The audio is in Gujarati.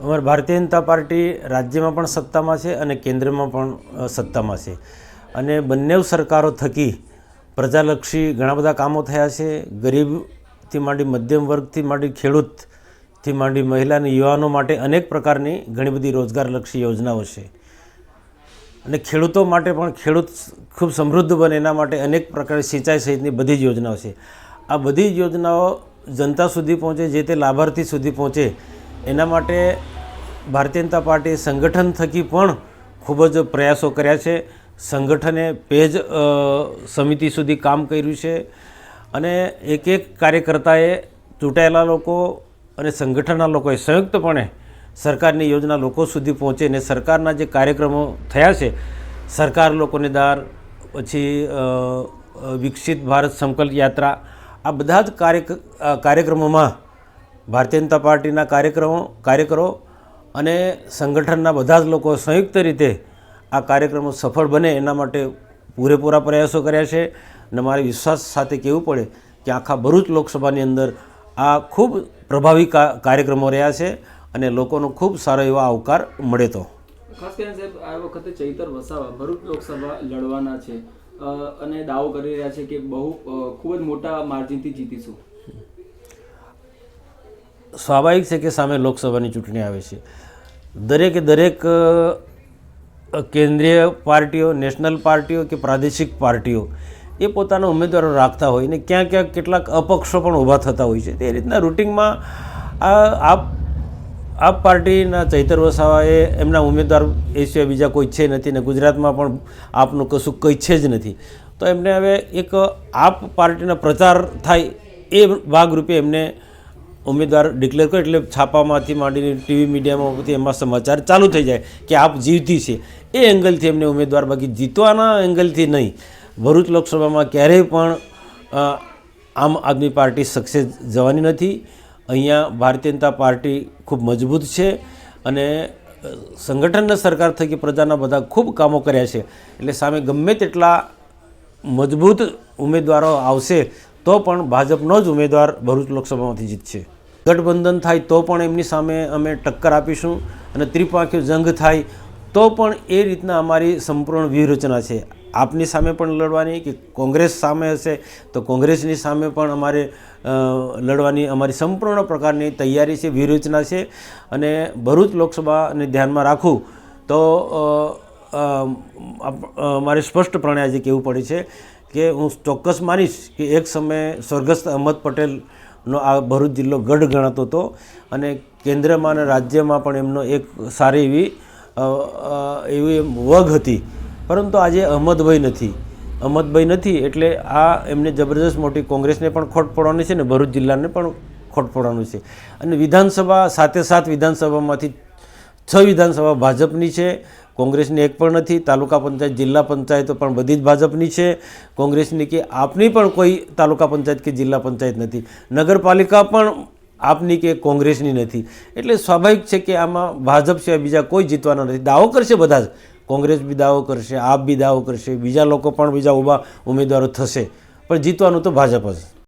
અમારી ભારતીય જનતા પાર્ટી રાજ્યમાં પણ સત્તામાં છે અને કેન્દ્રમાં પણ સત્તામાં છે. અને બંને સરકારો થકી પ્રજાલક્ષી ઘણા બધા કામો થયા છે. ગરીબથી માંડી મધ્યમ વર્ગથી માંડી ખેડૂતથી માંડી મહિલા અને યુવાનો માટે અનેક પ્રકારની ઘણી બધી રોજગારલક્ષી યોજનાઓ છે. અને ખેડૂતો માટે પણ ખેડૂત ખૂબ સમૃદ્ધ બને એના માટે અનેક પ્રકારની સિંચાઈ સહિતની બધી જ યોજનાઓ છે. આ બધી જ યોજનાઓ જનતા સુધી પહોંચે, જે તે લાભાર્થી સુધી પહોંચે એના માટે ભારતીય જનતા પાર્ટી સંગઠન થકી પણ ખૂબ જ પ્રયાસો કર્યા છે. સંગઠને પેજ સમિતિ સુધી કામ કર્યું છે અને એક એક કાર્યકર્તાએ ચૂંટાયેલા લોકો અને સંગઠનના લોકોએ સંયુક્તપણે સરકારની યોજના લોકો સુધી પહોંચે ને સરકારના જે કાર્યક્રમો થયા છે, સરકાર લોકોને દાર, પછી વિકસિત ભારત સંકલ્પ યાત્રા, આ બધા જ કાર્ય કાર્યક્રમોમાં ભારતીય જનતા પાર્ટીના કાર્યક્રમો, કાર્યકરો અને સંગઠનના બધા જ લોકો સંયુક્ત રીતે આ કાર્યક્રમો સફળ બને એના માટે પૂરેપૂરા પ્રયાસો કર્યા છે અને મારે વિશ્વાસ સાથે કહેવું પડે કે આખા ભરૂચ લોકસભાની અંદર આ ખૂબ પ્રભાવી કાર્યક્રમો રહ્યા છે અને લોકોનો ખૂબ સારો એવો આવકાર મળે તો. ખાસ કરીને સાહેબ, આ વખતે ચૈતર વસાવા ભરૂચ લોકસભા લડવાના છે. અને દાવો કરી રહ્યા છે કે બહુ ખૂબ જ મોટા માર્જિનથી જીતીશું. સ્વાભાવિક છે કે સામે લોકસભાની ચૂંટણી આવે છે. દરેકે દરેક કેન્દ્રીય પાર્ટીઓ, નેશનલ પાર્ટીઓ કે પ્રાદેશિક પાર્ટીઓ એ પોતાના ઉમેદવારો રાખતા હોય ને ક્યાં ક્યાંક કેટલાક અપક્ષો પણ ઊભા થતા હોય છે. તે રીતના રૂટિંગમાં આ આપ આપ પાર્ટીના ચૈતર વસાવાએ એમના ઉમેદવાર એ સિવાય બીજા કોઈ છે નથી ને ગુજરાતમાં પણ આપનું કશું કંઈ છે જ નથી. તો એમને હવે એક આપ પાર્ટીનો પ્રચાર થાય એ ભાગરૂપે એમને ઉમેદવાર ડિક્લેર કરે એટલે છાપામાંથી માંડીને ટીવી મીડિયામાંથી એમાં સમાચાર ચાલુ થઈ જાય કે આપ જીવતી છે. એ એંગલથી એમને ઉમેદવાર બાકી જીતવાના એંગલથી નહીં. ભરૂચ લોકસભામાં ક્યારેય પણ આમ આદમી પાર્ટી સક્સેસ જવાની નથી. અહીંયા ભારતીય જનતા પાર્ટી ખૂબ મજબૂત છે અને સંગઠનના સરકાર થકી પ્રજાના બધા ખૂબ કામો કર્યા છે. એટલે સામે ગમે તેટલા મજબૂત ઉમેદવારો આવશે તો પણ ભાજપનો જ ઉમેદવાર ભરૂચ લોકસભામાંથી જીતશે. ગઠબંધન થાય તો પણ એમની સામે અમે ટક્કર આપીશું અને ત્રિપાંખ્યો જંગ થાય તો પણ એ રીતના અમારી સંપૂર્ણ વ્યૂહરચના છે. આપની સામે પણ લડવાની કે કોંગ્રેસ સામે હશે તો કોંગ્રેસની સામે પણ અમારે લડવાની અમારી સંપૂર્ણ પ્રકારની તૈયારી છે, વ્યૂહરચના છે અને ભરૂચ લોકસભાને ધ્યાનમાં રાખું તો મારે સ્પષ્ટપણે આજે કહેવું પડે છે કે હું ચોક્કસ માનીશ કે એક સમયે સ્વર્ગસ્થ અહમદ પટેલનો આ ભરૂચ જિલ્લો ગઢ ગણાતો હતો અને કેન્દ્રમાં અને રાજ્યમાં પણ એમનો એક સારી એવી એવી વગ હતી. પરંતુ આજે અહમદભાઈ નથી. અહમદભાઈ નથી એટલે આ એમને જબરદસ્ત મોટી કોંગ્રેસને પણ ખોટ પડવાની છે ને ભરૂચ જિલ્લાને પણ ખોટ પડવાનું છે. અને વિધાનસભા સાથે સાત વિધાનસભામાંથી છ વિધાનસભા ભાજપની છે, કોંગ્રેસની એક પણ નથી, તાલુકા પંચાયત, જિલ્લા પંચાયતો પણ બધી જ ભાજપની છે. કોંગ્રેસની કે આપની પણ કોઈ તાલુકા પંચાયત કે જિલ્લા પંચાયત નથી. નગરપાલિકા પણ આપની કે કોંગ્રેસની નથી. એટલે સ્વાભાવિક છે કે આમાં ભાજપ સિવાય બીજા કોઈ જીતવાના નથી. દાવો કરશે બધા જ. કોંગ્રેસ બી દાવો કરશે, આપ બી દાવો કરશે, બીજા લોકો પણ બીજા ઊભા ઉમેદવારો થશે. પણ જીતવાનું તો ભાજપ જ.